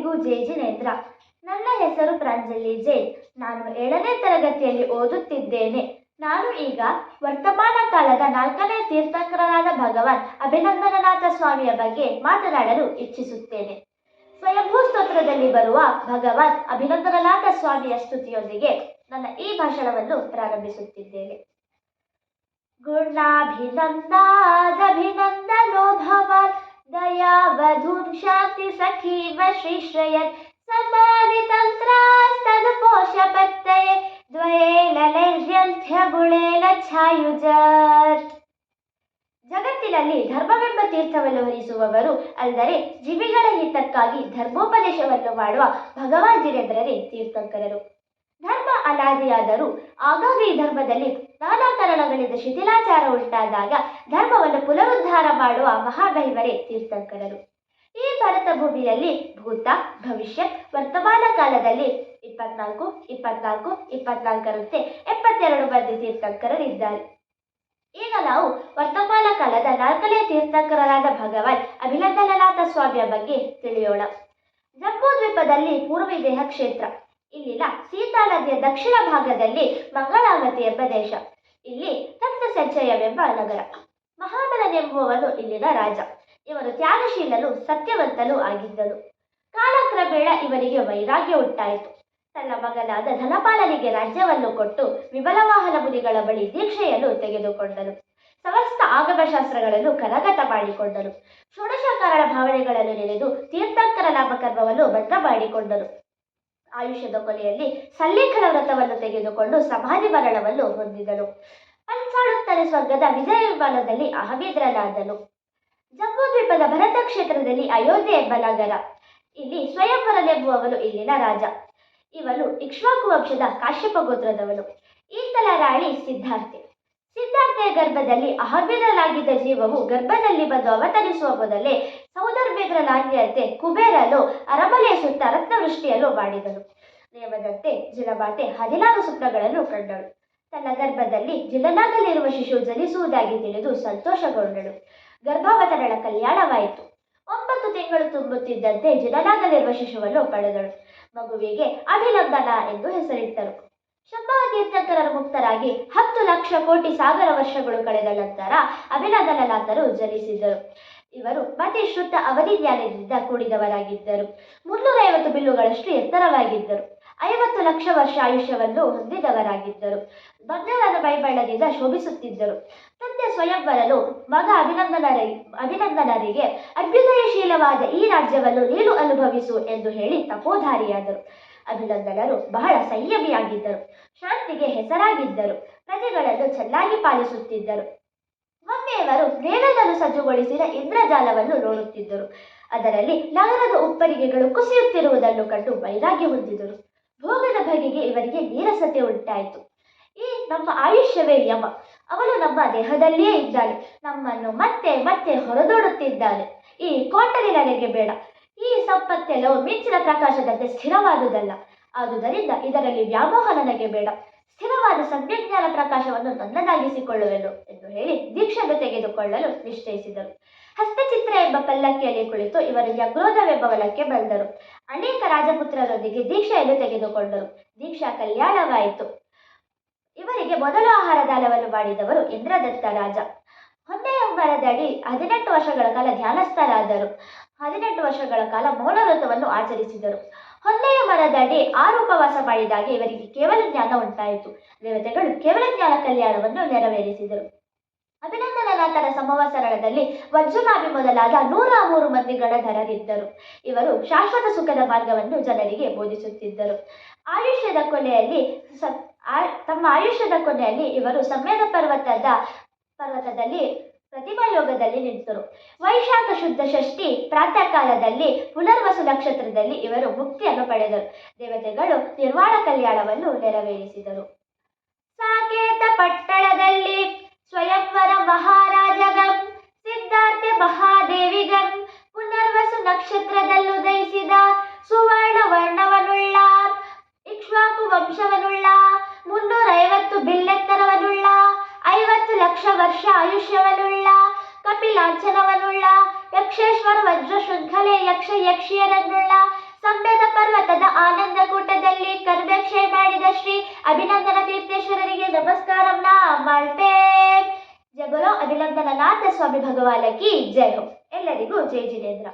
ಎಲ್ಲರಿಗೂ ಜೈ ಜಿನೇಂದ್ರ ನನ್ನ ಹೆಸರು ಪ್ರಾಂಜಲಿ ಜೈನ್ ನಾನು ಏಳನೇ ತರಗತಿಯಲ್ಲಿ ಓದುತ್ತಿದ್ದೇನೆ. ನಾನು ಈಗ ವರ್ತಮಾನ ಕಾಲದ ನಾಲ್ಕನೇ ತೀರ್ಥಂಕರನಾದ ಭಗವಾನ್ ಅಭಿನಂದನನಾಥ ಸ್ವಾಮಿಯ ಬಗ್ಗೆ ಮಾತನಾಡಲು ಇಚ್ಛಿಸುತ್ತೇನೆ. ಸ್ವಯಂಭೂ ಸ್ತೋತ್ರದಲ್ಲಿ ಬರುವ ಭಗವಾನ್ ಅಭಿನಂದನನಾಥ ಸ್ವಾಮಿಯ ಸ್ತುತಿಯೊಂದಿಗೆ ನನ್ನ ಈ ಭಾಷಣವನ್ನು ಪ್ರಾರಂಭಿಸುತ್ತಿದ್ದೇನೆ. ಗುಣಾಭಿನಂದಾದಭಿನಂದನೋ ಭವಾನ್. ದಯಾವಧೂಂ ಶಾಂತಿ सखीव ತಂತ್ರಾಸ್ತನುಪೋಷ ಪತ್ತಯೇ ದ್ವಯೇಲೈರ್ಯಂಥ್ಯ ಗುಳೇಲ ಛಾಯುಜಾತ್ ಜಗತ್ತಿನಲ್ಲಿ ಧರ್ಮವೆಂಬ ತೀರ್ಥವನ್ನು ಹರಿಸುವವರು ಅಂದರೆ ಜೀವಿಗಳ ಹಿತಕ್ಕಾಗಿ ಧರ್ಮೋಪದೇಶವನ್ನು ಮಾಡುವ ಭಗವಾನ್ ಜಿರೇಂದ್ರರೇ ತೀರ್ಥಂಕರರು. ಧರ್ಮ ಅನಾದಿಯಾದರೂ ಆಗಾಗ ಈ ಧರ್ಮದಲ್ಲಿ ನಾನಾ ಕಾರಣಗಳಿಂದ ಶಿಥಿಲಾಚಾರ ಉಂಟಾದಾಗ ಧರ್ಮವನ್ನು ಪುನರುದ್ಧಾರ ಮಾಡುವ ಮಹಾದೈವರೇ ತೀರ್ಥಂಕರರು. ಈ ಭರತ ಭೂಮಿಯಲ್ಲಿ ಭೂತ, ಭವಿಷ್ಯ, ವರ್ತಮಾನ ಕಾಲದಲ್ಲಿ ಇಪ್ಪತ್ನಾಲ್ಕು ಇಪ್ಪತ್ನಾಲ್ಕು, ಇಪ್ಪತ್ನಾಲ್ಕರಂತೆ ಎಪ್ಪತ್ತೆರಡು ಮಂದಿ ತೀರ್ಥಂಕರರಿದ್ದಾರೆ. ಈಗ ನಾವು ವರ್ತಮಾನ ಕಾಲದ ನಾಲ್ಕನೇ ತೀರ್ಥಂಕರರಾದ ಭಗವಾನ್ ಅಭಿನಂದನನಾಥ ಸ್ವಾಮಿಯ ಬಗ್ಗೆ ತಿಳಿಯೋಣ. ಜಂಬೂ ದ್ವೀಪದಲ್ಲಿ ಪೂರ್ವಿದೇಹ ಕ್ಷೇತ್ರ, ಇಲ್ಲಿನ ದಕ್ಷಿಣ ಭಾಗದಲ್ಲಿ ಮಂಗಳಾಗತಿ ಎಂಬ ದೇಶ. ಇಲ್ಲಿ ರಕ್ತ ಸಂಚಯವೆಂಬ ನಗರ. ಮಹಾಬಲನೆಂಬುವನು ಇಲ್ಲಿನ ರಾಜ. ಇವನು ತ್ಯಾಗಶೀಲನು, ಸತ್ಯವಂತನೂ ಆಗಿದ್ದನು. ಕಾಲಕ್ರಮೇಣ ಇವನಿಗೆ ವೈರಾಗ್ಯ ಉಂಟಾಯಿತು. ತನ್ನ ಮಗನಾದ ಧನಪಾಲನಿಗೆ ರಾಜ್ಯವನ್ನು ಕೊಟ್ಟು ವಿಮಲವಾಹನ ಮುನಿಗಳ ಬಳಿ ದೀಕ್ಷೆಯನ್ನು ತೆಗೆದುಕೊಂಡನು. ಸಮಸ್ತ ಆಗಮಶಾಸ್ತ್ರಗಳನ್ನು ಕರಗತ ಮಾಡಿಕೊಂಡನು. ಷೋಡಶಕಾರಣ ಭಾವನೆಗಳನ್ನು ನೆನೆದು ತೀರ್ಥಂಕರ ನಾಮಕರ್ಮವನ್ನು ಬದ್ಧ ಮಾಡಿಕೊಂಡನು. ಆಯುಷ್ಯದ ಕೊನೆಯಲ್ಲಿ ಸಲ್ಲೇಖನ ವ್ರತವನ್ನು ತೆಗೆದುಕೊಂಡು ಸಮಾಧಿ ಮರಣವನ್ನು ಹೊಂದಿದನು ಪಂಚಾಳುತ್ತರ ಸ್ವರ್ಗದ ವಿಜಯ ವಿಮಾನದಲ್ಲಿ ಅಹಮೀದ್ರನಾದನು. ಜಮ್ಮು ದ್ವೀಪದ ಭರತ ಕ್ಷೇತ್ರದಲ್ಲಿ ಅಯೋಧ್ಯೆ ಎಂಬ ನಗರ. ಇಲ್ಲಿ ಸ್ವಯಂವರನೆಂಬುವವನು ಇಲ್ಲಿನ ರಾಜ. ಇವನು ಇಕ್ಷ್ವಾಕು ವಂಶದ ಕಾಶ್ಯಪ ಗೋತ್ರದವನು. ಈತನ ರಾಣಿ ಸಿದ್ಧಾರ್ಥೆ. ಗರ್ಭದಲ್ಲಿ ಅಹಮೀದ್ರನಾಗಿದ್ದ ಜೀವವು ಗರ್ಭದಲ್ಲಿ ಬಂದು ಅವತರಿಸುವ ಮೊದಲೇ ಸೌದರ್ಭೇದ್ರನಾಗಿಯಂತೆ ಕುಬೇರಲು ಅರಮನೆಯ ಸುತ್ತ ರತ್ನವೃಷ್ಟಿಯನ್ನು ಮಾಡಿದನು. ನಿಯಮದಂತೆ ಜಿಲಮಾತೆ ಹದಿನಾರು ಸ್ವಪ್ನಗಳನ್ನು ಕಂಡಳು. ತನ್ನ ಗರ್ಭದಲ್ಲಿ ಜಿಲ್ಲನಾಗಲಿರುವ ಶಿಶು ಜನಿಸುವುದಾಗಿ ತಿಳಿದು ಸಂತೋಷಗೊಂಡಳು. ಗರ್ಭಾವತರಣ ಕಲ್ಯಾಣವಾಯಿತು. ಒಂಬತ್ತು ತಿಂಗಳು ತುಂಬುತ್ತಿದ್ದಂತೆ ಜಿಲನಾಗಲಿರುವ ಶಿಶುವನ್ನು ಪಡೆದಳು. ಮಗುವಿಗೆ ಅಭಿನಂದನ ಎಂದು ಹೆಸರಿಟ್ಟರು. ಶಂಭವ ಮುಕ್ತರಾಗಿ ಹತ್ತು ಲಕ್ಷ ಕೋಟಿ ಸಾಗರ ವರ್ಷಗಳು ಕಳೆದ ನಂತರ ಅಭಿನಂದನನಾಥರು ಜನಿಸಿದರು. ಇವರು ಮತಿ ಶುದ್ಧ ಅವಧಿ ಜ್ಞಾನದಿಂದ ಕೂಡಿದವರಾಗಿದ್ದರು. ಮುನ್ನೂರ ಐವತ್ತು ಬಿಲ್ಲುಗಳಷ್ಟು ಎತ್ತರವಾಗಿದ್ದರು. ಐವತ್ತು ಲಕ್ಷ ವರ್ಷ ಆಯುಷ್ಯವನ್ನು ಹೊಂದಿದವರಾಗಿದ್ದರು. ಬಂಗಾರದ ಬೈಬಣ್ಣದಿಂದ ಶೋಭಿಸುತ್ತಿದ್ದರು. ತಂದೆ ಸ್ವಯಂವರನು ಮಗ ಅಭಿನಂದನರ, ಅಭಿನಂದನರಿಗೆ ಅಭ್ಯುದಯಶೀಲವಾದ ಈ ರಾಜ್ಯವನ್ನು ನೀನು ಅನುಭವಿಸು ಎಂದು ಹೇಳಿ ತಪೋಧಾರಿಯಾದರು. ಅಭಿನಂದನರು ಬಹಳ ಸಂಯಮಿಯಾಗಿದ್ದರು ಶಾಂತಿಗೆ ಹೆಸರಾಗಿದ್ದರು. ಪ್ರಜೆಗಳನ್ನು ಚೆನ್ನಾಗಿ ಪಾಲಿಸುತ್ತಿದ್ದರು. ಅವರು ರೇವಲನ್ನು ಸಜ್ಜುಗೊಳಿಸಿದ ಇಂದ್ರಜಾಲವನ್ನು ನೋಡುತ್ತಿದ್ದರು. ಅದರಲ್ಲಿ ನಗರದ ಉಪ್ಪರಿಗೆಗಳು ಕುಸಿಯುತ್ತಿರುವುದನ್ನು ಕಂಡು ವೈರಾಗ್ಯ ಹೊಂದಿದರು. ಭೋಗದ ಬಗೆಗೆ ಇವರಿಗೆ ನೀರಸತೆ ಉಂಟಾಯಿತು. ಈ ನಮ್ಮ ಆಯುಷ್ಯವೇ ಯಮ. ಅವನು ನಮ್ಮ ದೇಹದಲ್ಲಿಯೇ ಇದ್ದಾನೆ ನಮ್ಮನ್ನು ಮತ್ತೆ ಮತ್ತೆ ಹೊರದೋಡುತ್ತಿದ್ದಾನೆ ಈ ಕೋಟಲಿ ನನಗೆ ಬೇಡ. ಈ ಸಂಪತ್ತೆಲ್ಲವೂ ಮಿಂಚಿನ ಪ್ರಕಾಶದಂತೆ ಸ್ಥಿರವಾದುದಲ್ಲ. ಆದುದರಿಂದ ಇದರಲ್ಲಿ ವ್ಯಾಮೋಹ ನನಗೆ ಬೇಡ. ಸ್ಥಿರವಾದ ಸಂಜ್ಞಾನ ಪ್ರಕಾಶವನ್ನು ನನ್ನದಾಗಿಸಿಕೊಳ್ಳುವೆನು ಎಂದು ಹೇಳಿ ದೀಕ್ಷೆಯನ್ನು ತೆಗೆದುಕೊಳ್ಳಲು ನಿಶ್ಚಯಿಸಿದರು. ಹಸ್ತಚಿತ್ರ ಎಂಬ ಪಲ್ಲಕ್ಕಿಯಲ್ಲಿ ಕುಳಿತು ಇವರು ಯಗ್ರೋಧವೆಂಬ ವಲಕ್ಕೆ ಬಂದರು. ಅನೇಕ ರಾಜಪುತ್ರರೊಂದಿಗೆ ದೀಕ್ಷೆಯನ್ನು ತೆಗೆದುಕೊಂಡರು. ದೀಕ್ಷಾ ಕಲ್ಯಾಣವಾಯಿತು. ಇವರಿಗೆ ಮೊದಲು ಆಹಾರ ದಾನವನ್ನು ಮಾಡಿದವರು ಇಂದ್ರದತ್ತ ರಾಜ. ಹೊನ್ನೆಯ ಮರದಡಿ ಹದಿನೆಂಟು ವರ್ಷಗಳ ಕಾಲ ಧ್ಯಾನಸ್ಥರಾದರು. ಹದಿನೆಂಟು ವರ್ಷಗಳ ಕಾಲ ಮೌನ ವ್ರತವನ್ನು ಆಚರಿಸಿದರು. ಹೊನ್ನೆಯ ಮರದಡಿ ಆರು ಉಪವಾಸ ಮಾಡಿದಾಗ ಇವರಿಗೆ ಕೇವಲ ಜ್ಞಾನ ಉಂಟಾಯಿತು. ದೇವತೆಗಳು ಕೇವಲ ಜ್ಞಾನ ಕಲ್ಯಾಣವನ್ನು ನೆರವೇರಿಸಿದರು. ಅಭಿನಂದನನಾಥನ ಸಮವಸರಣದಲ್ಲಿ ವಜ್ರನಾಭಿ ಮೊದಲಾದ ನೂರ ಮೂರು ಮಂದಿ ಗಣಧರರಿದ್ದರು. ಇವರು ಶಾಶ್ವತ ಸುಖದ ಮಾರ್ಗವನ್ನು ಜನರಿಗೆ ಬೋಧಿಸುತ್ತಿದ್ದರು. ಆಯುಷ್ಯದ ಕೊನೆಯಲ್ಲಿ ತಮ್ಮ ಆಯುಷ್ಯದ ಕೊನೆಯಲ್ಲಿ ಇವರು ಸಮ್ಮೇದ ಪರ್ವತದ ಪರ್ವತದಲ್ಲಿ ಪ್ರತಿಮಾ ಯೋಗದಲ್ಲಿ ನಿಂತರು ವೈಶಾಖ ಶುದ್ಧ ಷಷ್ಠಿ ಪ್ರಾತಃ ಕಾಲದಲ್ಲಿ ಪುನರ್ವಸು ನಕ್ಷತ್ರದಲ್ಲಿ ಇವರು ಮುಕ್ತಿಯನ್ನು ಪಡೆದರು. ದೇವತೆಗಳು ನಿರ್ವಾಣ ಕಲ್ಯಾಣವನ್ನು ನೆರವೇರಿಸಿದರು. ಸಾಕೇತ ಪಟ್ಟಣದಲ್ಲಿ ಸ್ವಯಂವರ ಮಹಾರಾಜಗಂ, ಸಿದ್ಧಾರ್ಥ ಮಹಾದೇವಿಗಂ, ಪುನರ್ವಸು ನಕ್ಷತ್ರದಲ್ಲೂ ಕಪಿಲಾಂಛನವನುಳ್ಳ ಯಕ್ಷೇಶ್ವರ ವಜ್ರ ಶೃಂಖಲೆ ಯಕ್ಷ ಯಕ್ಷಿಯರನ್ನುಳ್ಳ, ಸಂಭೇದ ಪರ್ವತದ ಆನಂದ ಕೂಟದಲ್ಲಿ ಕರ್ಮಕ್ಷೆ ಮಾಡಿದ ಶ್ರೀ ಅಭಿನಂದನ ತೀರ್ಥೇಶ್ವರರಿಗೆ ನಮಸ್ಕಾರ ಮಾಡ್ತೇ. ಜಯ ನಾಥ ಅಭಿನಂದನನಾಥ ಸ್ವಾಮಿ ಭಗವಾನ ಕಿ ಜಯ ಹೋ. ಎಲ್ಲರಿಗೂ ಜಯ ಜಿನೇಂದ್ರ